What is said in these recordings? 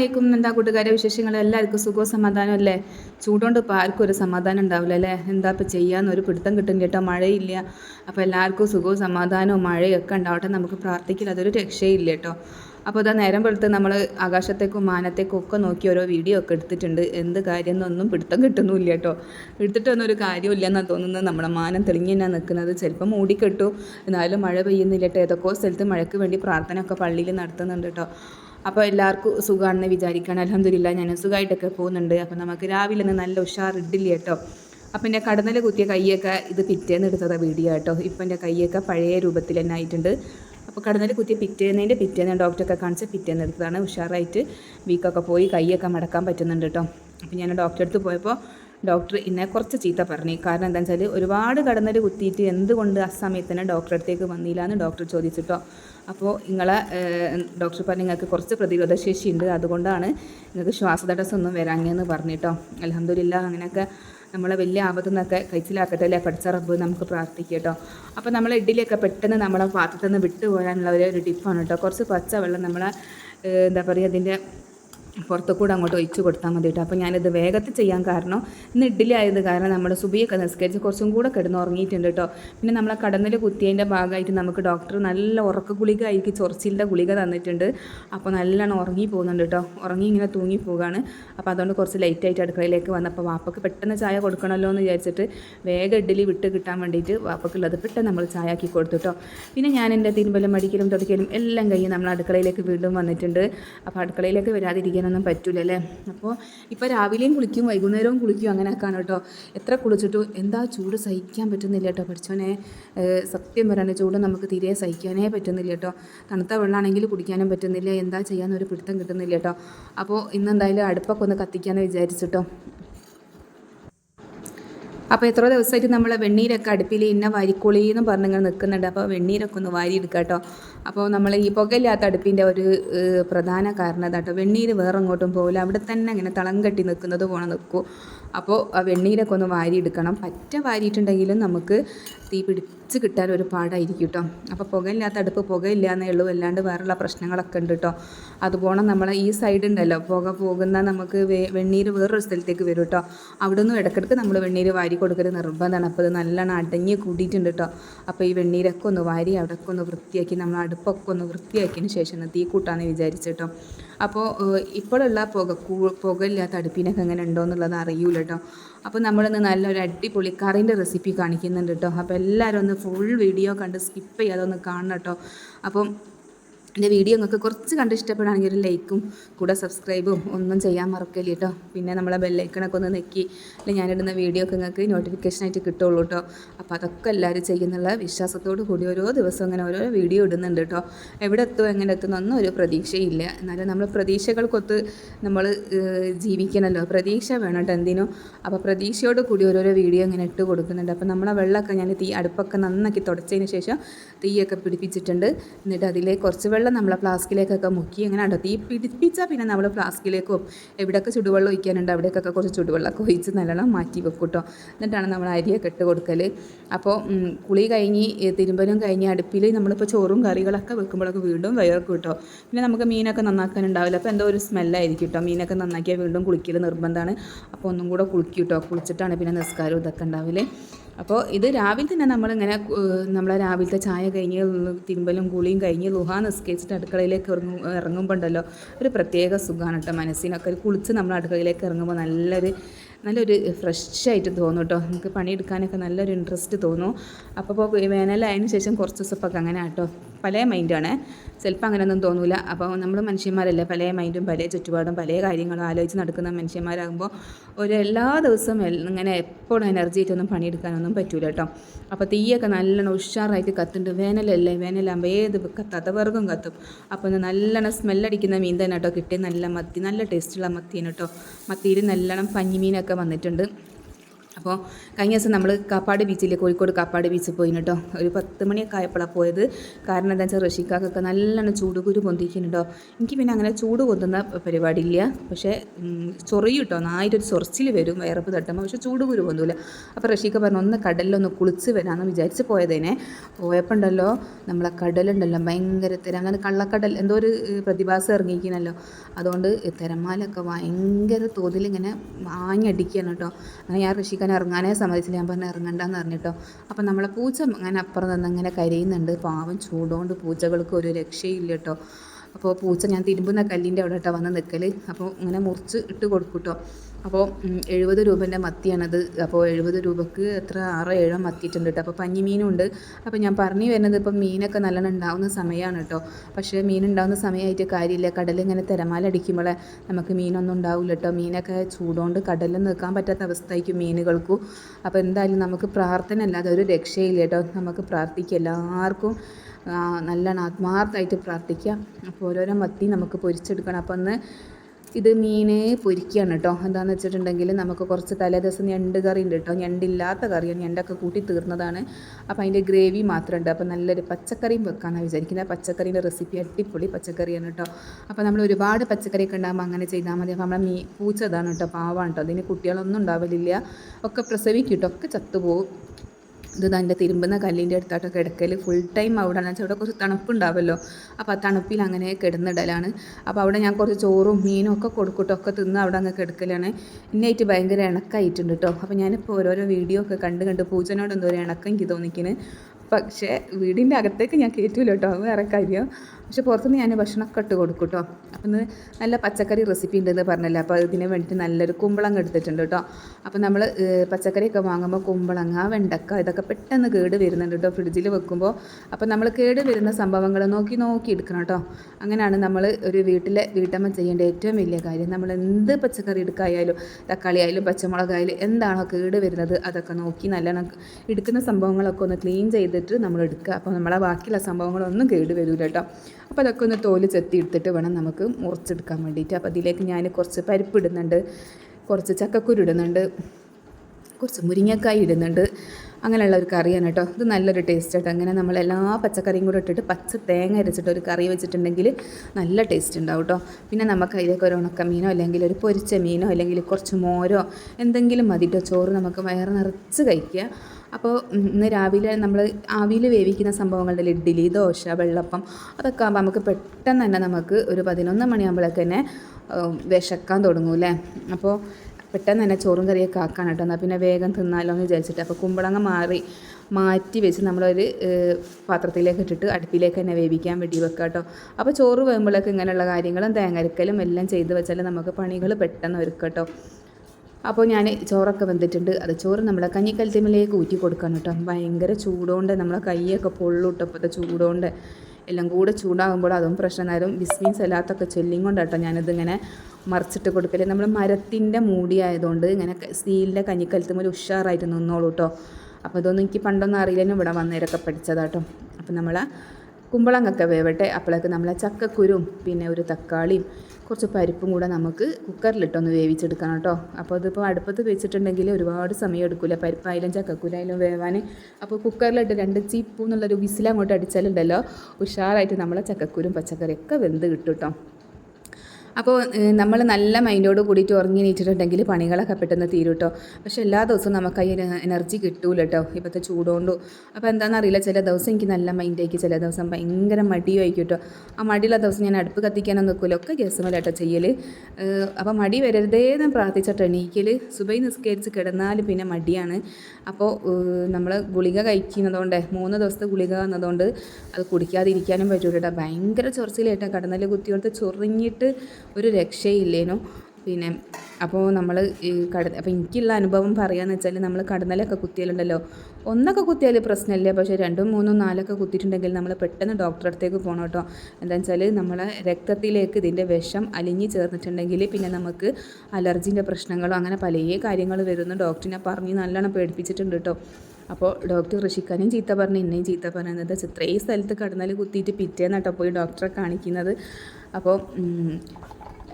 Hello അസ്സാം വലൈക്കും എന്താ കൂട്ടുകാരെ വിശേഷങ്ങൾ എല്ലാവർക്കും സുഖവും സമാധാനം അല്ലേ? ചൂടുകൊണ്ട് ഇപ്പോൾ ആർക്കും ഒരു സമാധാനം ഉണ്ടാവില്ല അല്ലേ? എന്താ ഇപ്പോൾ ചെയ്യാന്ന് ഒരു പിടുത്തം കിട്ടും കേട്ടോ. മഴയില്ല. അപ്പോൾ എല്ലാവർക്കും സുഖവും സമാധാനവും മഴയൊക്കെ ഉണ്ടാവട്ടെ നമുക്ക് പ്രാർത്ഥിക്കില്ല അതൊരു രക്ഷയില്ല കേട്ടോ. അപ്പോൾ അതാ നേരം വെളുത്ത് നമ്മൾ ആകാശത്തേക്കും മാനത്തേക്കും ഒക്കെ നോക്കി ഓരോ വീഡിയോ ഒക്കെ എടുത്തിട്ടുണ്ട്. എന്ത് കാര്യം എന്നൊന്നും പിടുത്തം കിട്ടുന്നില്ല കേട്ടോ. എടുത്തിട്ടൊന്നും ഒരു കാര്യമില്ല എന്നാണ് തോന്നുന്നത്. നമ്മുടെ മാനം തെളിഞ്ഞ് തന്നെ നിൽക്കുന്നത്. ചിലപ്പോൾ മൂടിക്കെട്ടു എന്നാലും മഴ പെയ്യുന്നില്ല കേട്ടോ. ഏതൊക്കെ സ്ഥലത്ത് മഴയ്ക്ക് വേണ്ടി പ്രാർത്ഥന ഒക്കെ പള്ളിയിൽ നടത്തുന്നുണ്ട് കേട്ടോ. അപ്പോൾ എല്ലാവർക്കും സുഖമാണെന്ന് വിചാരിക്കണം അലഹമില്ല ഞാൻ സുഖമായിട്ടൊക്കെ പോകുന്നുണ്ട്. അപ്പോൾ നമുക്ക് രാവിലെ തന്നെ നല്ല ഉഷാർ ഇഡില്ല കേട്ടോ അപ്പം എന്റെ കടന്നൽ കുത്തിയ കൈയൊക്കെ ഇത് പിറ്റേന്ന് എടുത്തത് വീഡിയോ കേട്ടോ ഇപ്പം എന്റെ കൈയൊക്കെ പഴയ രൂപത്തിൽ തന്നെ ആയിട്ടുണ്ട്. അപ്പോൾ കടന്നൽ കുത്തിയ പിറ്റേന്നതിന്റെ പിറ്റേന്ന് ഡോക്ടറൊക്കെ കാണിച്ച് പിറ്റേന്ന് എടുത്തതാണ്. ഉഷാറായിട്ട് വീക്കൊക്കെ പോയി കൈയൊക്കെ മടക്കാൻ പറ്റുന്നുണ്ട് കേട്ടോ അപ്പോൾ ഞാൻ ഡോക്ടറെ അടുത്ത് പോയപ്പോൾ ഡോക്ടർ എന്നെ കുറച്ച് ചീത്ത പറഞ്ഞു. കാരണം എന്താണെന്ന് വെച്ചാൽ ഒരുപാട് കടന്നൽ കുത്തിയിട്ട് എന്തുകൊണ്ട് ആ സമയത്ത് തന്നെ ഡോക്ടറെ അടുത്തേക്ക് വന്നില്ല എന്ന് ഡോക്ടർ ചോദിച്ചിട്ടോ. അപ്പോൾ നിങ്ങളെ ഡോക്ടർ പറഞ്ഞു നിങ്ങൾക്ക് കുറച്ച് പ്രതിരോധ ശേഷി ഉണ്ട്. അതുകൊണ്ടാണ് നിങ്ങൾക്ക് ശ്വാസതടസ്സം ഒന്നും വരാഞ്ഞെന്ന് പറഞ്ഞിട്ടോ. അലഹമില്ല അങ്ങനെയൊക്കെ നമ്മളെ വലിയ ആപത്തു നിന്നൊക്കെ കഴിച്ചിലാക്കട്ടെ അല്ലേ? പഠിച്ച റബ്ബ് നമുക്ക് പ്രാർത്ഥിക്കുക കേട്ടോ അപ്പോൾ നമ്മൾ ഇഡ്ഡലിയൊക്കെ പെട്ടെന്ന് നമ്മളെ പാത്രത്തിൽ നിന്ന് വിട്ടു പോകാനുള്ള ഒരു ടിപ്പാണ് കേട്ടോ. കുറച്ച് പച്ച വെള്ളം നമ്മളെ എന്താ പറയുക അതിന്റെ പുറത്തു കൂടെ അങ്ങോട്ട് ഒഴിച്ചു കൊടുത്താൽ മതി കേട്ടോ. അപ്പോൾ ഞാനിത് വേഗത്തിൽ ചെയ്യാൻ കാരണം ഇന്ന് ഇഡ്ഡലി ആയത് കാരണം നമ്മുടെ സുബിയൊക്കെ നിസ്കരിച്ച് കുറച്ചും കൂടെ കിടന്ന് ഉറങ്ങിയിട്ടുണ്ട് കേട്ടോ. പിന്നെ നമ്മളെ കടന്നിൽ കുത്തിയതിന്റെ ഭാഗമായിട്ട് നമുക്ക് ഡോക്ടർ നല്ല ഉറക്ക ഗുളിക ആയിരിക്കും ചൊറച്ചിലിന്റെ ഗുളിക തന്നിട്ടുണ്ട്. അപ്പോൾ നല്ലോണം ഉറങ്ങി പോകുന്നുണ്ട് കേട്ടോ. ഉറങ്ങി ഇങ്ങനെ തൂങ്ങി പോവുകയാണ്. അപ്പോൾ അതുകൊണ്ട് കുറച്ച് ലൈറ്റായിട്ട് അടുക്കളയിലേക്ക് വന്നപ്പോൾ വാപ്പക്ക് പെട്ടെന്ന് ചായ കൊടുക്കണമല്ലോ എന്ന് വിചാരിച്ചിട്ട് വേഗം ഇഡ്ഡലി വിട്ട് കിട്ടാൻ വേണ്ടിയിട്ട് വാപ്പക്കുള്ളത് പെട്ടെന്ന് നമ്മൾ ചായ ആക്കി കൊടുത്തു കേട്ടോ. പിന്നെ ഞാൻ എന്റെ തിരുമ്പലും മടിക്കലും തുടക്കലും എല്ലാം കഴിഞ്ഞ് നമ്മൾ അടുക്കളയിലേക്ക് വീണ്ടും വന്നിട്ടുണ്ട്. അപ്പോൾ അടുക്കളയിലേക്ക് വരാതിരിക്കാനൊന്നും പറ്റൂല അല്ലേ അപ്പോൾ ഇപ്പോൾ രാവിലെയും കുളിക്കും വൈകുന്നേരവും കുളിക്കും അങ്ങനെ അങ്ങനെയൊക്കെയാണ് കേട്ടോ. എത്ര കുളിച്ചിട്ടും? എന്താ ചൂട് സഹിക്കാൻ പറ്റുന്നില്ല കേട്ടോ പഠിച്ചോനെ. സത്യം പറയാൻ ചൂട് നമുക്ക് തീരെ സഹിക്കാനേ പറ്റുന്നില്ല കേട്ടോ. തണുത്ത വെള്ളമാണെങ്കിൽ കുടിക്കാനും പറ്റുന്നില്ല. എന്താ ചെയ്യാന്നൊരു പിടുത്തം കിട്ടുന്നില്ല കേട്ടോ. അപ്പോൾ ഇന്ന് എന്തായാലും അടുപ്പൊക്കെ ഒന്ന് കത്തിക്കാമെന്ന് വിചാരിച്ചിട്ടോ. അപ്പോൾ എത്ര ദിവസമായിട്ട് നമ്മൾ വെണ്ണീരൊക്കെ അടുപ്പിൽ ഇന്ന വരിക്കുളി എന്ന് പറഞ്ഞിങ്ങനെ നിൽക്കുന്നുണ്ട് അപ്പോൾ വെണ്ണീരൊക്കെ ഒന്ന് വാരി എടുക്കുക കേട്ടോ അപ്പോൾ നമ്മൾ ഈ പുകയില്ലാത്ത അടുപ്പിന്റെ ഒരു പ്രധാന കാരണം അതാട്ടോ. വെണ്ണീര് വേറെ എങ്ങോട്ടും പോകില്ല അവിടെ തന്നെ ഇങ്ങനെ തളം കെട്ടി നിൽക്കുന്നത് പോണ നിൽക്കും അപ്പോൾ ആ വെണ്ണീരൊക്കെ ഒന്ന് വാരി എടുക്കണം പറ്റ വാരിയിട്ടുണ്ടെങ്കിലും നമുക്ക് തീ പിടിച്ച് കിട്ടാൻ ഒരു പാടായിരിക്കും കേട്ടോ അപ്പോൾ പുകയില്ലാത്ത അടുപ്പ് പുകയില്ല എന്നേ ഉള്ളൂ. അല്ലാണ്ട് വേറെയുള്ള പ്രശ്നങ്ങളൊക്കെ ഉണ്ട് കേട്ടോ അതുപോലെ നമ്മൾ ഈ സൈഡ് ഉണ്ടല്ലോ. പുക പോകുന്ന നമുക്ക് വെണ്ണീര് വേറൊരു സ്ഥലത്തേക്ക് വരും കേട്ടോ അവിടെ നിന്നും ഇടയ്ക്കിടയ്ക്ക് നമ്മൾ വെണ്ണീര് വാരി കൊടുക്കരുത് നിർബന്ധമാണ് അപ്പോൾ ഇത് നല്ലോണം അടങ്ങി കൂടിയിട്ടുണ്ട് കേട്ടോ അപ്പോൾ ഈ വെണ്ണീരൊക്കെ ഒന്ന് വാരി അവിടെയൊക്കെ ഒന്ന് വൃത്തിയാക്കി നമ്മൾ അടുപ്പൊക്കെ ഒന്ന് വൃത്തിയാക്കിയതിന് ശേഷം തീ കൂട്ടാന്ന് വിചാരിച്ചിട്ടോ അപ്പോൾ ഏഹ്, ഇപ്പോഴുള്ള പുക പുകയില്ലാത്ത അടുപ്പിനൊക്കെ എങ്ങനെ ഉണ്ടോ എന്നുള്ളത് അറിയൂല കേട്ടോ അപ്പോൾ നമ്മളിന്ന് നല്ലൊരു അടിപൊളി കറിന്റെ റെസിപ്പി കാണിക്കുന്നുണ്ട് കേട്ടോ അപ്പോൾ എല്ലാവരും ഒന്ന് ഫുൾ വീഡിയോ കണ്ട് സ്കിപ്പ് ചെയ്യാതെ ഒന്ന് കാണണം കേട്ടോ അപ്പം എന്റെ വീഡിയോ നിങ്ങൾക്ക് കുറച്ച് കണ്ട് ഇഷ്ടപ്പെടുകയാണെങ്കിൽ ഒരു ലൈക്കും കൂടെ സബ്സ്ക്രൈബും ഒന്നും ചെയ്യാൻ മറക്കല്ലേ കേട്ടോ പിന്നെ നമ്മളെ ബെല്ലൈക്കണൊക്കെ ഒന്ന് നെക്കി അല്ലെങ്കിൽ ഞാനിടുന്ന വീഡിയോ ഒക്കെ നിങ്ങൾക്ക് നോട്ടിഫിക്കേഷനായിട്ട് കിട്ടുള്ളൂ കേട്ടോ അപ്പോൾ അതൊക്കെ എല്ലാവരും ചെയ്യുന്നുള്ള വിശ്വാസത്തോടു കൂടി ഓരോ ദിവസവും അങ്ങനെ ഓരോ വീഡിയോ ഇടുന്നുണ്ട് കേട്ടോ എവിടെ എത്തും എങ്ങനെ എത്തും ഒന്നും ഒരു പ്രതീക്ഷയില്ല. എന്നാലും നമ്മൾ പ്രതീക്ഷകൾക്കൊത്ത് നമ്മൾ ജീവിക്കണമല്ലോ പ്രതീക്ഷ വേണം കേട്ടോ എന്തിനും. അപ്പോൾ പ്രതീക്ഷയോട് കൂടി ഓരോരോ വീഡിയോ ഇങ്ങനെ ഇട്ട് കൊടുക്കുന്നുണ്ട്. അപ്പോൾ നമ്മളെ വെള്ളമൊക്കെ ഞാൻ തീ അടുപ്പൊക്കെ നന്നാക്കി തുടച്ചതിന് ശേഷം തീയൊക്കെ പിടിപ്പിച്ചിട്ടുണ്ട്. എന്നിട്ട് അതിലേക്ക് കുറച്ച് വെള്ളം നമ്മളെ ഫ്ലാസ്കിലേക്കൊക്കെ മുക്കി അങ്ങനെ ഉണ്ടോ തീ പിടിപ്പിച്ചാൽ പിന്നെ നമ്മൾ ഫ്ലാസ്കിലേക്കും എവിടെയൊക്കെ ചുടുവെള്ളം ഒഴിക്കാനുണ്ട് അവിടേക്കൊക്കെ കുറച്ച് ചുടുവെള്ളമൊക്കെ ഒഴിച്ച് നല്ലോണം മാറ്റി വെക്കും കേട്ടോ എന്നിട്ടാണ് നമ്മൾ അരിയൊക്കെ ഇട്ട് കൊടുക്കൽ അപ്പോൾ കുളി കഴിഞ്ഞ് തിരുമ്പലും കഴിഞ്ഞ് അടുപ്പിൽ നമ്മളിപ്പോൾ ചോറും കറികളൊക്കെ വെക്കുമ്പോഴൊക്കെ വീണ്ടും വയർക്കും കേട്ടോ. പിന്നെ നമുക്ക് മീനൊക്കെ നന്നാക്കാനുണ്ടാവില്ല. അപ്പോൾ എന്തോ ഒരു സ്മെല്ലായിരിക്കും കേട്ടോ. മീനൊക്കെ നന്നാക്കിയാൽ വീണ്ടും കുളിക്കൽ നിർബന്ധമാണ്. അപ്പോൾ ഒന്നും കൂടെ കുളിക്കും കേട്ടോ. കുളിച്ചിട്ടാണ് പിന്നെ നിസ്കാരം ഇതൊക്കെ ഉണ്ടാവില്ലേ അപ്പോൾ ഇത് രാവിലെ തന്നെ നമ്മളിങ്ങനെ നമ്മളെ രാവിലത്തെ ചായ കഴിഞ്ഞ് തിരുമ്പലും കുളിയും കഴിഞ്ഞ് ലുഹ നിസ്കരിച്ചിട്ട് അടുക്കളയിലേക്ക് ഇറങ്ങും ഇറങ്ങുമ്പോൾ ഉണ്ടല്ലോ ഒരു പ്രത്യേക സുഖമാണ് കേട്ടോ മനസ്സിനൊക്കെ. കുളിച്ച് നമ്മൾ അടുക്കളയിലേക്ക് ഇറങ്ങുമ്പോൾ നല്ലൊരു നല്ലൊരു ഫ്രഷ് ആയിട്ട് തോന്നും കേട്ടോ. നമുക്ക് പണിയെടുക്കാനൊക്കെ നല്ലൊരു ഇൻട്രസ്റ്റ് തോന്നും. അപ്പോൾ വേനലായതിനു ശേഷം കുറച്ച് ദിവസമൊക്കെ അങ്ങനെ കേട്ടോ. പല മൈൻഡാണ് ചിലപ്പോൾ അങ്ങനെയൊന്നും തോന്നില്ല അപ്പോൾ നമ്മൾ മനുഷ്യന്മാരല്ലേ പല മൈൻഡും പല ചുറ്റുപാടും പല കാര്യങ്ങളും ആലോചിച്ച് നടക്കുന്ന മനുഷ്യന്മാരാകുമ്പോൾ ഒരു എല്ലാ ദിവസവും ഇങ്ങനെ എപ്പോഴും എനർജി ആയിട്ടൊന്നും പണിയെടുക്കാനൊന്നും പറ്റൂല കേട്ടോ അപ്പോൾ തീയൊക്കെ നല്ലോണം ഉഷാറായിട്ട് കത്തുണ്ട് വേനലല്ലേ വേനലാകുമ്പോൾ ഏത് കത്താത്ത വിറകും കത്തും. അപ്പോൾ നല്ലോണം സ്മെല്ലടിക്കുന്ന മീൻ തന്നെ കേട്ടോ കിട്ടിയ. നല്ല മത്തി നല്ല ടേസ്റ്റുള്ള മത്തിയാണ് കേട്ടോ മത്തിയിൽ നല്ലോണം പഞ്ഞിമീനൊക്കെ വന്നിട്ടുണ്ട്. അപ്പോൾ കഴിഞ്ഞ ദിവസം നമ്മൾ കാപ്പാട് ബീച്ചിൽ കോഴിക്കോട് കാപ്പാട് ബീച്ചിൽ പോയി കേട്ടോ ഒരു പത്ത് മണിയൊക്കെ ആയപ്പോഴാണ് പോയത്. കാരണം എന്താ വെച്ചാൽ റഷ്യക്കാക്കൊക്കെ നല്ലോണം ചൂടുകുരു പൊന്തിക്കുന്നുണ്ടോ. എനിക്ക് പിന്നെ അങ്ങനെ ചൂട് പൊന്തുന്ന പരിപാടിയില്ല. പക്ഷേ ചൊറിയും കേട്ടോ നായിട്ടൊരു ചൊറിച്ചിൽ വരും വയറപ്പ് തട്ടുമ്പോൾ പക്ഷേ ചൂടുകുരു പൊന്തൂല. അപ്പോൾ ഋഷിക്ക പറഞ്ഞു ഒന്ന് കടലിലൊന്ന് കുളിച്ച് വരാമെന്ന് വിചാരിച്ച് പോയതേനെ. പോയപ്പോൾ ഉണ്ടല്ലോ നമ്മളെ കടലുണ്ടല്ലോ ഭയങ്കര തിര. അങ്ങനെ കള്ളക്കടൽ എന്തോ ഒരു പ്രതിഭാസം ഇറങ്ങിയിരിക്കണല്ലോ അതുകൊണ്ട് തിരമാലൊക്കെ ഭയങ്കര തോതിൽ ഇങ്ങനെ ആഞ്ഞടിക്കുകയാണ് കേട്ടോ. അങ്ങനെ ഞാൻ ഋഷിക്കാൻ ഇറങ്ങാനേ സമ്മതിച്ചില്ല. ഞാൻ പറഞ്ഞു ഇറങ്ങണ്ടെന്ന് പറഞ്ഞിട്ടോ. അപ്പം നമ്മളെ പൂച്ച അങ്ങനെ അപ്പുറം നിന്ന് അങ്ങനെ കരയുന്നുണ്ട്. പാവം ചൂടുകൊണ്ട് പൂച്ചകൾക്ക് ഒരു രക്ഷയില്ല കേട്ടോ അപ്പോൾ പൂച്ച ഞാൻ തിരുമ്പുന്ന കല്ലിന്റെ അവിടെ കേട്ടോ വന്ന് നിൽക്കൽ അപ്പോൾ ഇങ്ങനെ മുറിച്ച് ഇട്ട് കൊടുക്കും കേട്ടോ അപ്പോൾ എഴുപത് രൂപേന്റെ മത്തിയാണത്. അപ്പോൾ എഴുപത് രൂപക്ക് എത്ര? ആറോ ഏഴോ മത്തിയിട്ടുണ്ട് കേട്ടോ. അപ്പോൾ പഞ്ഞി മീനുണ്ട് അപ്പോൾ ഞാൻ പറഞ്ഞു വരുന്നത് ഇപ്പം മീനൊക്കെ നല്ലോണം ഉണ്ടാവുന്ന സമയമാണ് കേട്ടോ. പക്ഷേ മീൻ ഉണ്ടാവുന്ന സമയമായിട്ട് കാര്യമില്ല. കടൽ ഇങ്ങനെ തിരമാല അടിക്കുമ്പോഴേ നമുക്ക് മീനൊന്നും ഉണ്ടാവില്ല കേട്ടോ. മീനൊക്കെ ചൂടുകൊണ്ട് കടലിൽ നിൽക്കാൻ പറ്റാത്ത അവസ്ഥയായിരിക്കും മീനുകൾക്കും. അപ്പോൾ എന്തായാലും നമുക്ക് പ്രാർത്ഥന അല്ലാതെ ഒരു രക്ഷയില്ല കേട്ടോ. നമുക്ക് പ്രാർത്ഥിക്കുക എല്ലാവർക്കും നല്ലോണം ആത്മാർത്ഥമായിട്ട് പ്രാർത്ഥിക്കുക. അപ്പോൾ ഓരോരോ മത്തി നമുക്ക് പൊരിച്ചെടുക്കണം. അപ്പോൾ ഒന്ന് ഇത് മീൻ പൊരിക്കുകയാണ് കേട്ടോ. എന്താണെന്ന് വെച്ചിട്ടുണ്ടെങ്കിൽ നമുക്ക് കുറച്ച് തലേ ദിവസം ഞണ്ട് കറി ഉണ്ട് കേട്ടോ. ഞണ്ടില്ലാത്ത കറിയാണ്. ഞണ്ടൊക്കെ കൂട്ടി തീർന്നതാണ്. അപ്പോൾ അതിന്റെ ഗ്രേവി മാത്രമുണ്ട്. അപ്പോൾ നല്ലൊരു പച്ചക്കറിയും വെക്കാനാണ് വിചാരിക്കുന്നത്. പച്ചക്കറീന്റെ റെസിപ്പി അടിപൊളി പച്ചക്കറിയാണ് കേട്ടോ. അപ്പോൾ നമ്മൾ ഒരുപാട് പച്ചക്കറിയൊക്കെ ഉണ്ടാകുമ്പോൾ അങ്ങനെ ചെയ്താൽ മതി. അപ്പോൾ നമ്മളെ മീ പൂച്ചതാണ് കേട്ടോ. പാവാണ് കേട്ടോ. അതിന് കുട്ടികളൊന്നും ഉണ്ടാവലില്ല. ഒക്കെ പ്രസവിക്കും കേട്ടോ. ഒക്കെ ചത്തുപോകും. ഇത് തന്റെ തിരുമ്പുന്ന കല്ലിന്റെ അടുത്തായിട്ട് കിടക്കൽ ഫുൾ ടൈം അവിടെ വെച്ചാൽ അവിടെ കുറച്ച് തണുപ്പുണ്ടാവുമല്ലോ അപ്പോൾ ആ തണുപ്പിൽ അങ്ങനെ കിടന്നിടലാണ്. അപ്പോൾ അവിടെ ഞാൻ കുറച്ച് ചോറും മീനും ഒക്കെ കൊടുക്കട്ടോ ഒക്കെ തിന്ന് അവിടെ അങ്ങ് കിടക്കലാണ്. ഇന്നായിട്ട് ഭയങ്കര ഇണക്കായിട്ടുണ്ട് കേട്ടോ അപ്പോൾ ഞാനിപ്പോൾ ഓരോരോ വീഡിയോ ഒക്കെ കണ്ട് കണ്ട് പൂച്ചനോട് എന്തോ ഒരു ഇണക്കം എനിക്ക് തോന്നിക്കുന്നത് പക്ഷേ വീടിന്റെ അകത്തേക്ക് ഞാൻ കയറ്റൂല കേട്ടോ അത് വേറെ കാര്യം. പക്ഷെ പുറത്തുനിന്ന് ഞാൻ ഭക്ഷണമൊക്കെ ഇട്ട് കൊടുക്കും കേട്ടോ. അപ്പം നല്ല പച്ചക്കറി റെസിപ്പി ഉണ്ടെന്ന് പറഞ്ഞല്ലോ. അപ്പോൾ ഇതിന് വേണ്ടിയിട്ട് നല്ലൊരു കുമ്പളങ്ങ എടുത്തിട്ടുണ്ട് കേട്ടോ. അപ്പോൾ നമ്മൾ പച്ചക്കറിയൊക്കെ വാങ്ങുമ്പോൾ കുമ്പളങ്ങ വെണ്ടക്ക ഇതൊക്കെ പെട്ടെന്ന് കേട് വരുന്നുണ്ട് കേട്ടോ ഫ്രിഡ്ജിൽ വെക്കുമ്പോൾ. അപ്പോൾ നമ്മൾ കേട് വരുന്ന സംഭവങ്ങൾ നോക്കി നോക്കി എടുക്കണം കേട്ടോ. അങ്ങനെയാണ് നമ്മൾ ഒരു വീട്ടിലെ വീട്ടമ്മ ചെയ്യേണ്ട ഏറ്റവും വലിയ കാര്യം. നമ്മൾ എന്ത് പച്ചക്കറി എടുക്കായാലും തക്കാളി ആയാലും പച്ചമുളകായാലും എന്താണോ കേട് വരുന്നത് അതൊക്കെ നോക്കി നല്ലോണം എടുക്കുന്ന സംഭവങ്ങളൊക്കെ ഒന്ന് ക്ലീൻ ചെയ്തിട്ട് നമ്മൾ എടുക്കുക. അപ്പോൾ നമ്മളെ ബാക്കിയുള്ള സംഭവങ്ങളൊന്നും കേട് വരില്ല കേട്ടോ. അപ്പോൾ അതൊക്കെ ഒന്ന് തോൽ ചെത്തി എടുത്തിട്ട് വേണം നമുക്ക് മുറിച്ചെടുക്കാൻ വേണ്ടിയിട്ട്. അപ്പോൾ അതിലേക്ക് ഞാൻ കുറച്ച് പരിപ്പ് ഇടുന്നുണ്ട് കുറച്ച് ചക്കക്കുരു ഇടുന്നുണ്ട് കുറച്ച് മുരിങ്ങക്കായ് ഇടുന്നുണ്ട്. അങ്ങനെയുള്ള ഒരു കറിയാണ് കേട്ടോ. ഇത് നല്ലൊരു ടേസ്റ്റ് കേട്ടോ അങ്ങനെ നമ്മൾ എല്ലാ പച്ചക്കറിയും കൂടെ ഇട്ടിട്ട് പച്ച തേങ്ങ അരച്ചിട്ട് ഒരു കറി വെച്ചിട്ടുണ്ടെങ്കിൽ നല്ല ടേസ്റ്റ് ഉണ്ടാവും കേട്ടോ. പിന്നെ നമുക്ക് അതിലേക്ക് ഒരു ഉണക്കമീനോ അല്ലെങ്കിൽ ഒരു പൊരിച്ച മീനോ അല്ലെങ്കിൽ കുറച്ച് മോരോ എന്തെങ്കിലും മതിട്ടോ ചോറ് നമുക്ക് വയറ് നിറച്ച് കഴിക്കുക. അപ്പോൾ ഇന്ന് രാവിലെ നമ്മൾ ആവിയിൽ വേവിക്കുന്ന സംഭവങ്ങളുടെ ഇഡ്ഡലി ദോശ വെള്ളപ്പം അതൊക്കെ ആകുമ്പോൾ നമുക്ക് പെട്ടെന്ന് തന്നെ നമുക്ക് ഒരു പതിനൊന്ന് മണിയാകുമ്പോഴൊക്കെ തന്നെ വിശക്കാൻ തുടങ്ങും അല്ലേ? അപ്പോൾ പെട്ടെന്ന് തന്നെ ചോറും കറിയൊക്കെ ആക്കാൻ കേട്ടോ. എന്നാൽ പിന്നെ വേഗം തിന്നാലോ എന്ന് വിചാരിച്ചിട്ട് അപ്പോൾ കുമ്പളങ്ങ മാറി മാറ്റി വെച്ച് നമ്മളൊരു പാത്രത്തിലേക്ക് ഇട്ടിട്ട് അടുപ്പിലേക്ക് തന്നെ വേവിക്കാൻ വേണ്ടി വെക്കുക കേട്ടോ. അപ്പോൾ ചോറ് വേകുമ്പോഴൊക്കെ ഇങ്ങനെയുള്ള കാര്യങ്ങളും തേങ്ങരക്കലും എല്ലാം ചെയ്ത് വെച്ചാൽ നമുക്ക് പണികൾ പെട്ടെന്ന് ഒരുക്കാം കേട്ടോ. അപ്പോൾ ഞാൻ ചോറൊക്കെ വെന്തിട്ടുണ്ട്. അത് ചോറ് നമ്മളെ കഞ്ഞിക്കലത്തിമലേക്ക് ഊറ്റി കൊടുക്കണം കേട്ടോ. ഭയങ്കര ചൂടുകൊണ്ട് നമ്മളെ കൈയൊക്കെ പൊള്ളുട്ടോ ഇപ്പോഴത്തെ ചൂടുകൊണ്ട് എല്ലാം കൂടെ ചൂടാകുമ്പോൾ അതും പ്രശ്നമായാലും ബിസ്മീൻ സലാത്തൊക്കെ ചൊല്ലിയും കേട്ടോ ഞാനിതിങ്ങനെ മറിച്ചിട്ട് കൊടുക്കൽ. നമ്മൾ മരത്തിന്റെ മൂടിയായതുകൊണ്ട് ഇങ്ങനെ സ്റ്റീലിന്റെ കഞ്ഞിക്കലത്തുമ്പോൾ ഉഷാറായിട്ട് നിന്നോളൂ കേട്ടോ. അപ്പോൾ ഇതൊന്നും എനിക്ക് പണ്ടൊന്നും അറിയില്ലെന്നും ഇവിടെ വന്നേരൊക്കെ പഠിച്ചതാട്ടോ അപ്പോൾ നമ്മളെ കുമ്പളങ്ങൊക്കെ വേവട്ടെ. അപ്പോഴേക്ക് നമ്മളെ ചക്കക്കുരും പിന്നെ ഒരു തക്കാളിയും കുറച്ച് പരിപ്പും കൂടെ നമുക്ക് കുക്കറിലിട്ടൊന്ന് വേവിച്ചെടുക്കണം കേട്ടോ. അപ്പോൾ അതിപ്പോൾ അടുപ്പത്ത് വെച്ചിട്ടുണ്ടെങ്കിൽ ഒരുപാട് സമയം എടുക്കില്ല പരിപ്പായാലും ചക്കക്കുരായാലും വേവാൻ. അപ്പോൾ കുക്കറിലിട്ട് രണ്ട് ചീപ്പൂ എന്നുള്ളൊരു വിസിലങ്ങോട്ട് അടിച്ചാലുണ്ടല്ലോ. ഉഷാറായിട്ട് നമ്മളെ ചക്കക്കുരും പച്ചക്കറിയൊക്കെ വെന്ത് കിട്ടും കേട്ടോ. അപ്പോൾ നമ്മൾ നല്ല മൈൻഡോട് കൂടിയിട്ട് ഉറങ്ങി നീറ്റിട്ടുണ്ടെങ്കിൽ പണികളൊക്കെ പെട്ടെന്ന് തീരും കേട്ടോ പക്ഷേ എല്ലാ ദിവസവും നമുക്ക് ഈ എനർജി കിട്ടൂല കേട്ടോ ഇപ്പോഴത്തെ ചൂടുകൊണ്ടു അപ്പോൾ എന്താണെന്നറിയില്ല ചില ദിവസം എനിക്ക് നല്ല മൈൻഡായിരിക്കും ചില ദിവസം ഭയങ്കര മടിയായിരിക്കും കേട്ടോ ആ മടിയുള്ള ദിവസം ഞാൻ അടുപ്പ് കത്തിക്കാനൊന്നും നിൽക്കില്ല ഒക്കെ ഗ്യാസുമല്ല കേട്ടോ ചെയ്യൽ അപ്പോൾ മടി വരരുതേ എന്ന് പ്രാർത്ഥിച്ചിട്ട് എണീക്കൽ സുബൈ നിസ്കരിച്ച് കിടന്നാൽ പിന്നെ മടിയാണ്. അപ്പോൾ നമ്മൾ ഗുളിക കഴിക്കുന്നതുകൊണ്ട് മൂന്ന് ദിവസത്തെ ഗുളിക എന്നതുകൊണ്ട് അത് കുടിക്കാതിരിക്കാനും പറ്റൂല കേട്ടോ ഭയങ്കര ചൊറിച്ചിലേട്ടോ കടന്നൽ കുത്തിയോടത്ത് ചൊറിഞ്ഞിട്ട് ഒരു രക്ഷയില്ലേനു? പിന്നെ അപ്പോൾ നമ്മൾ ഈ കട അപ്പോൾ എനിക്കുള്ള അനുഭവം പറയാന്ന് വെച്ചാൽ നമ്മൾ കടന്നലൊക്കെ കുത്തിയാലുണ്ടല്ലോ. ഒന്നൊക്കെ കുത്തിയാൽ പ്രശ്നമില്ല പക്ഷേ രണ്ടും മൂന്നും നാലൊക്കെ കുത്തിയിട്ടുണ്ടെങ്കിൽ നമ്മൾ പെട്ടെന്ന് ഡോക്ടറെ അടുത്തേക്ക് പോകണം കേട്ടോ. എന്താണെന്ന് വെച്ചാൽ നമ്മളെ രക്തത്തിലേക്ക് ഇതിന്റെ വിഷം അലിഞ്ഞു ചേർന്നിട്ടുണ്ടെങ്കിൽ പിന്നെ നമുക്ക് അലർജീന്റെ പ്രശ്നങ്ങളോ അങ്ങനെ പല കാര്യങ്ങൾ വരുന്നു. ഡോക്ടറിനെ പറഞ്ഞ് നല്ലോണം പേടിപ്പിച്ചിട്ടുണ്ട് കേട്ടോ. അപ്പോൾ ഡോക്ടർ ഋഷിക്കാനും ചീത്ത പറഞ്ഞു എന്നെയും ചീത്ത വെച്ചാൽ ഇത്രയും സ്ഥലത്ത് കടന്നാൽ കുത്തിയിട്ട് പിറ്റേന്നാട്ടോ പോയി ഡോക്ടറെ കാണിക്കുന്നത്. അപ്പോൾ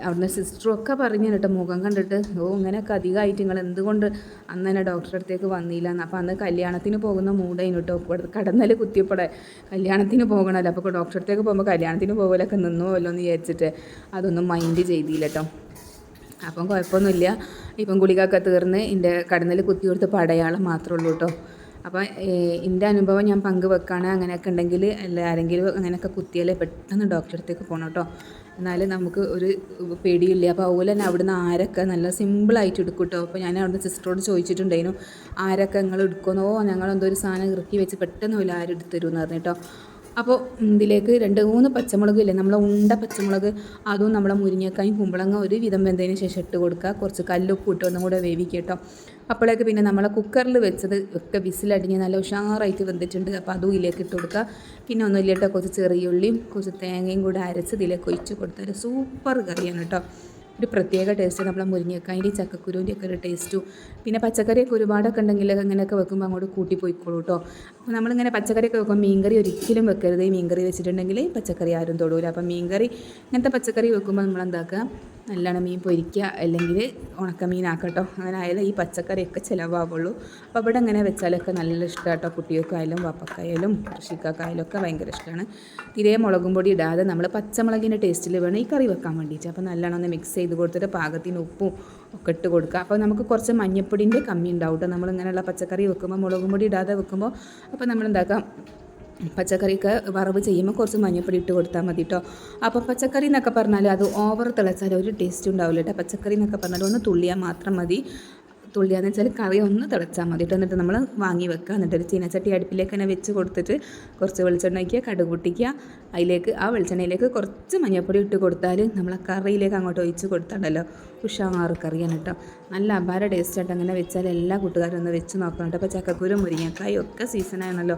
അവിടുന്ന് സിസ്റ്ററും ഒക്കെ പറഞ്ഞു കേട്ടോ മുഖം കണ്ടിട്ട്. ഓ ഇങ്ങനെയൊക്കെ അധികമായിട്ട് നിങ്ങൾ എന്തുകൊണ്ട് അന്ന് തന്നെ ഡോക്ടറുടെ അടുത്തേക്ക് വന്നില്ല? എന്ന് അപ്പോൾ അന്ന് കല്യാണത്തിന് പോകുന്ന മൂടായിരുന്നു കേട്ടോ. കടന്നൽ കുത്തിയപ്പോടെ കല്യാണത്തിന് പോകണമല്ലോ. അപ്പോൾ ഡോക്ടറുടെ അടുത്തേക്ക് പോകുമ്പോൾ കല്യാണത്തിന് പോകലൊക്കെ നിന്നുമല്ലോ എന്ന് വിചാരിച്ചിട്ട് അതൊന്നും മൈൻഡ് ചെയ്തില്ല കേട്ടോ. അപ്പം കുഴപ്പമൊന്നുമില്ല. ഇപ്പം ഗുളികയൊക്കെ തീർന്ന് എന്റെ കടന്നൽ കുത്തി കൊടുത്ത് പടയാളം മാത്രമേ ഉള്ളൂ കേട്ടോ. അപ്പോൾ എന്റെ അനുഭവം ഞാൻ പങ്കുവെക്കുകയാണ് അങ്ങനെയൊക്കെ ഉണ്ടെങ്കിൽ അല്ല ആരെങ്കിലും അങ്ങനെയൊക്കെ കുത്തിയാൽ പെട്ടെന്ന് ഡോക്ടറെ അടുത്തേക്ക് പോകണം കേട്ടോ എന്നാൽ നമുക്ക് ഒരു പേടിയില്ല. അപ്പോൾ അതുപോലെ തന്നെ അവിടുന്ന് ആരൊക്കെ നല്ല സിമ്പിളായിട്ട് എടുക്കും കേട്ടോ അപ്പോൾ ഞാൻ അവിടുന്ന് സിസ്റ്ററോട് ചോദിച്ചിട്ടുണ്ടായിരുന്നു ആരൊക്കെ നിങ്ങൾ എടുക്കുന്നോ ഞങ്ങളെന്തോ ഒരു സാധനം ഇറക്കി വെച്ച് പെട്ടെന്ന് ഇല്ല ആരും എടുത്തു തരുമെന്ന് പറഞ്ഞിട്ടോ അപ്പോൾ ഇതിലേക്ക് രണ്ട് മൂന്ന് പച്ചമുളക് ഇല്ലേ നമ്മളെ ഉണ്ട പച്ചമുളക് അതും നമ്മളെ മുരിങ്ങക്കായും കുമ്പളങ്ങ ഒരു വിധം വെന്തതിന് ശേഷം ഇട്ട് കൊടുക്കുക. കുറച്ച് കല്ലുപ്പ് ഇട്ട് ഒന്നും കൂടെ വേവിക്കുക കേട്ടോ അപ്പോഴേക്ക് പിന്നെ നമ്മളെ കുക്കറിൽ വെച്ചത് ഒക്കെ വിസിലടിഞ്ഞ് നല്ല ഉഷാറായിട്ട് വെന്തിട്ടുണ്ട്. അപ്പോൾ അതും ഇതിലേക്ക് ഇട്ട് കൊടുക്കുക. പിന്നെ ഒന്നുമില്ല കേട്ടോ കുറച്ച് ചെറിയ ഉള്ളിയും കുറച്ച് തേങ്ങയും കൂടെ അരച്ച് ഇതിലേക്ക് ഒഴിച്ച് കൊടുത്താൽ സൂപ്പർ കറിയാണ് കേട്ടോ. ഒരു പ്രത്യേക ടേസ്റ്റ് നമ്മളെ മുരിങ്ങക്കായന്റെ ചക്കക്കുരുവിന്റെ ഒക്കെ ഒരു ടേസ്റ്റും പിന്നെ പച്ചക്കറിയൊക്കെ ഒരുപാടൊക്കെ ഉണ്ടെങ്കിൽ അങ്ങനെയൊക്കെ വെക്കുമ്പോൾ അങ്ങോട്ട് കൂട്ടി പോയിക്കോളൂ കേട്ടോ. അപ്പോൾ നമ്മളിങ്ങനെ പച്ചക്കറിയൊക്കെ വെക്കുമ്പോൾ മീൻകറി ഒരിക്കലും വെക്കരുത്. മീൻകറി വെച്ചിട്ടുണ്ടെങ്കിൽ പച്ചക്കറി ആരും തൊടൂല. അപ്പം മീൻകറി ഇങ്ങനത്തെ പച്ചക്കറി വെക്കുമ്പോൾ നമ്മൾ എന്താക്കുക നല്ലോണം മീൻ പൊരിക്കുക അല്ലെങ്കിൽ ഉണക്കമീനാക്കട്ടോ. അങ്ങനെ ആയാലും ഈ പച്ചക്കറിയൊക്കെ ചിലവാകുള്ളൂ അപ്പോൾ ഇവിടെ അങ്ങനെ വെച്ചാലൊക്കെ നല്ല ഇഷ്ടമാണ് കേട്ടോ കുട്ടികൾക്കായാലും വപ്പക്കായാലും കൃഷിക്കായാലും ഒക്കെ ഭയങ്കര ഇഷ്ടമാണ് തിരെ മുളകും പൊടി ഇടാതെ നമ്മൾ പച്ചമുളകിന്റെ ടേസ്റ്റിൽ വേണം ഈ കറി വെക്കാൻ വേണ്ടിയിട്ട് അപ്പോൾ നല്ലോണം ഒന്ന് മിക്സ് ചെയ്ത് കൊടുത്തിട്ട് പാകത്തിന് ഉപ്പും ഒക്കെ ഇട്ട് കൊടുക്കുക. അപ്പോൾ നമുക്ക് കുറച്ച് മഞ്ഞപ്പൊടിന്റെ കമ്മി ഉണ്ടാവും കേട്ടോ നമ്മളിങ്ങനെയുള്ള പച്ചക്കറി വെക്കുമ്പോൾ മുളകും പൊടി ഇടാതെ വെക്കുമ്പോൾ അപ്പോൾ നമ്മൾ എന്താക്കാം പച്ചക്കറിക്ക് വറവ് ചെയ്യുമ്പോൾ കുറച്ച് മഞ്ഞൾപ്പൊടി ഇട്ട് കൊടുത്താൽ മതി കേട്ടോ അപ്പോൾ പച്ചക്കറി എന്നൊക്കെ പറഞ്ഞാൽ അത് ഓവർ തിളച്ചാൽ ഒരു ടേസ്റ്റ് ഉണ്ടാവില്ല കേട്ടോ പച്ചക്കറി എന്നൊക്കെ പറഞ്ഞാൽ ഒന്ന് തുള്ളിയാൽ മാത്രം മതി. തുള്ളിയാന്ന് വെച്ചാൽ കറി ഒന്ന് തിളച്ചാൽ മതി. എന്നിട്ട് നമ്മൾ വാങ്ങി വെക്കുക എന്നിട്ട് ഒരു ചീനച്ചട്ടി അടുപ്പിലേക്ക് തന്നെ വെച്ച് കൊടുത്തിട്ട് കുറച്ച് വെളിച്ചെണ്ണ വയ്ക്കുക കടുക് പൊട്ടിക്കുക അതിലേക്ക് ആ വെളിച്ചെണ്ണയിലേക്ക് കുറച്ച് മഞ്ഞൾപ്പൊടി ഇട്ട് കൊടുത്താൽ നമ്മൾ ആ കറിയിലേക്ക് അങ്ങോട്ട് ഒഴിച്ച് കൊടുത്താണ്ടല്ലോ. ഉഷാറ് കറിയാണ് കേട്ടോ. നല്ല അപാര ടേസ്റ്റ് ആയിട്ട് അങ്ങനെ വെച്ചാൽ എല്ലാ കൂട്ടുകാരും ഒന്ന് വെച്ച് നോക്കണം കേട്ടോ. അപ്പോൾ ചക്കക്കുരു മുരിങ്ങക്കായും ഒക്കെ സീസണാണല്ലോ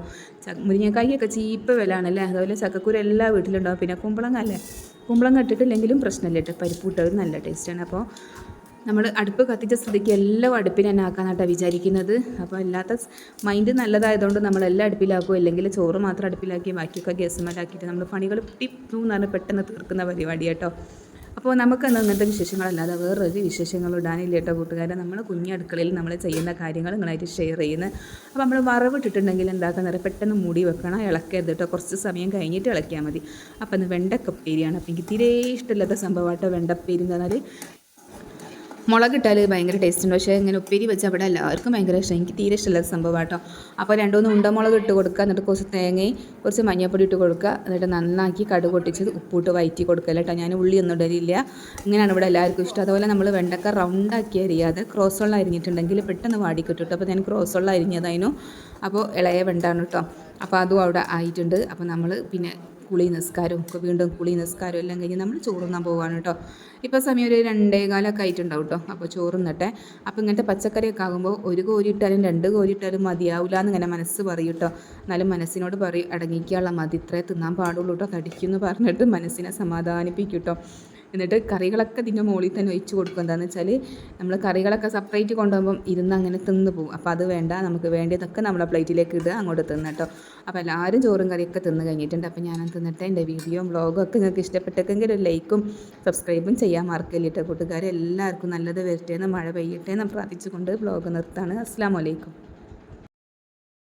മുരിങ്ങക്കായൊക്കെ ചീപ്പ് വില ആണല്ലേ അതുപോലെ ചക്കക്കുരു എല്ലാ വീട്ടിലുണ്ടാവും പിന്നെ കുമ്പളങ്ങ അല്ലേ? കുമ്പളങ്ങ ഇട്ടിട്ടില്ലെങ്കിലും പ്രശ്നമില്ല കേട്ടോ. പരിപ്പ് നല്ല ടേസ്റ്റാണ് അപ്പോൾ നമ്മൾ അടുപ്പ് കത്തിച്ച സ്ഥിതിക്ക് എല്ലാം അടുപ്പിൽ തന്നെ ആക്കാനായിട്ടാണ് വിചാരിക്കുന്നത്. അപ്പോൾ അല്ലാത്ത മൈൻഡ് നല്ലതായതുകൊണ്ട് നമ്മൾ എല്ലാം അടുപ്പിലാക്കും അല്ലെങ്കിൽ ചോറ് മാത്രം അടുപ്പിലാക്കി ബാക്കിയൊക്കെ ഗ്യാസ് മേലാക്കിയിട്ട് നമ്മൾ പണികൾ ടിപ്പ് എന്ന് പറഞ്ഞാൽ പെട്ടെന്ന് തീർക്കുന്ന പരിപാടി കേട്ടോ അപ്പോൾ നമുക്ക് ഇന്നത്തെ വിശേഷങ്ങളല്ലാതെ വേറൊരു വിശേഷങ്ങളും ഇടാനില്ല കേട്ടോ കൂട്ടുകാരെ. നമ്മൾ കുഞ്ഞടുക്കളയിൽ നമ്മൾ ചെയ്യുന്ന കാര്യങ്ങൾ നിങ്ങളായിട്ട് ഷെയർ ചെയ്യുന്നത് അപ്പോൾ നമ്മൾ വറവിട്ടിട്ടുണ്ടെങ്കിൽ എന്താക്കുന്നത് പെട്ടെന്ന് മൂടി വെക്കണം. ഇളക്കരുത് കേട്ടോ. കുറച്ച് സമയം കഴിഞ്ഞിട്ട് ഇളക്കിയാൽ മതി. അപ്പോൾ ഇന്ന് വെണ്ടക്കപ്പേരിയാണ് അപ്പോൾ എനിക്ക് തീരെ ഇഷ്ടമില്ലാത്ത സംഭവമായിട്ടോ വെണ്ടപ്പേരി എന്ന് പറഞ്ഞാൽ മുളകിട്ടാൽ ഭയങ്കര ടേസ്റ്റ് ഉണ്ട് പക്ഷേ ഇങ്ങനെ ഉപ്പേരി വെച്ച് അവിടെ എല്ലാവർക്കും ഭയങ്കര ഇഷ്ടം. എനിക്ക് തീരെ ഇഷ്ടമുള്ള സംഭവം കേട്ടോ അപ്പോൾ രണ്ടുമൂന്ന് ഉണ്ടമുളക് ഇട്ട് കൊടുക്കുക. എന്നിട്ട് കുറച്ച് തേങ്ങയും കുറച്ച് മഞ്ഞൾപ്പൊടി ഇട്ട് കൊടുക്കുക. എന്നിട്ട് നന്നാക്കി കടുക് പൊട്ടിച്ച് ഉപ്പിട്ട് വയറ്റി കൊടുക്കുക കേട്ടോ. ഞാൻ ഉള്ളി ഒന്നും ഇടലില്ല. ഇങ്ങനെയാണ് ഇവിടെ എല്ലാവർക്കും ഇഷ്ടം. അതുപോലെ നമ്മൾ വെണ്ടക്ക റൗണ്ടാക്കി അരിയാതെ ക്രോസ് വെള്ളം അരിഞ്ഞിട്ടുണ്ടെങ്കിൽ പെട്ടെന്ന് വാടി കേട്ടോ അപ്പോൾ ഞാൻ ക്രോസ് വെള്ളം അരിഞ്ഞതായിരുന്നു. അപ്പോൾ ഇളയ വെണ്ടാണ് കേട്ടോ. അപ്പോൾ അതും അവിടെ ആയിട്ടുണ്ട്. അപ്പോൾ നമ്മൾ പിന്നെ കുളി നിസ്കാരവും ഒക്കെ വീണ്ടും കുളി നിസ്കാരവും എല്ലാം കഴിഞ്ഞ് നമ്മൾ ചോറുന്നാൻ പോവാണ് കേട്ടോ. ഇപ്പോൾ സമയം ഒരു രണ്ടേ കാലമൊക്കെ ആയിട്ടുണ്ടാവും കേട്ടോ. അപ്പോൾ ചോറുന്നട്ടെ അപ്പോൾ ഇങ്ങനത്തെ പച്ചക്കറിയൊക്കെ ആകുമ്പോൾ ഒരു കോരിയിട്ടാലും രണ്ട് കോരിയിട്ടാലും മതിയാവില്ല എന്നിങ്ങനെ മനസ്സ് പറയും കേട്ടോ. എന്നാലും മനസ്സിനോട് പറയും അടങ്ങിക്കാനുള്ള മതി. ഇത്രേ തിന്നാൻ പാടുള്ളൂ കേട്ടോ. തടിക്കുമെന്ന് പറഞ്ഞിട്ട് മനസ്സിനെ സമാധാനിപ്പിക്കും കേട്ടോ. എന്നിട്ട് കറികളൊക്കെ ഇതിന്റെ മുകളിൽ തന്നെ ഒഴിച്ച് കൊടുക്കും. എന്താണെന്ന് വെച്ചാൽ നമ്മൾ കറികളൊക്കെ സെപ്പറേറ്റ് കൊണ്ടുപോകുമ്പം ഇരുന്ന് അങ്ങനെ തിന്ന് പോകും. അപ്പോൾ അത് വേണ്ട നമുക്ക് വേണ്ടിയതൊക്കെ നമ്മളെ പ്ലേറ്റിലേക്ക് ഇടുക അങ്ങോട്ട് തിന്ന് കേട്ടോ. അപ്പോൾ എല്ലാവരും ചോറും കറിയൊക്കെ തിന്ന് കഴിഞ്ഞിട്ടുണ്ട്. അപ്പോൾ ഞാൻ തിന്നിട്ട് എന്റെ വീഡിയോ വ്ളോഗും ഒക്കെ നിങ്ങൾക്ക് ഇഷ്ടപ്പെട്ടെങ്കിൽ ഒരു ലൈക്കും സബ്സ്ക്രൈബും ചെയ്യാൻ മറക്കില്ല കേട്ടോ കൂട്ടുകാരെ. എല്ലാവർക്കും നല്ലത് വരട്ടെ എന്ന് മഴ പെയ്യട്ടെ എന്ന് പ്രാർത്ഥിച്ചുകൊണ്ട് ബ്ലോഗ് നിർത്താണ് അസ്സാം വലൈക്കും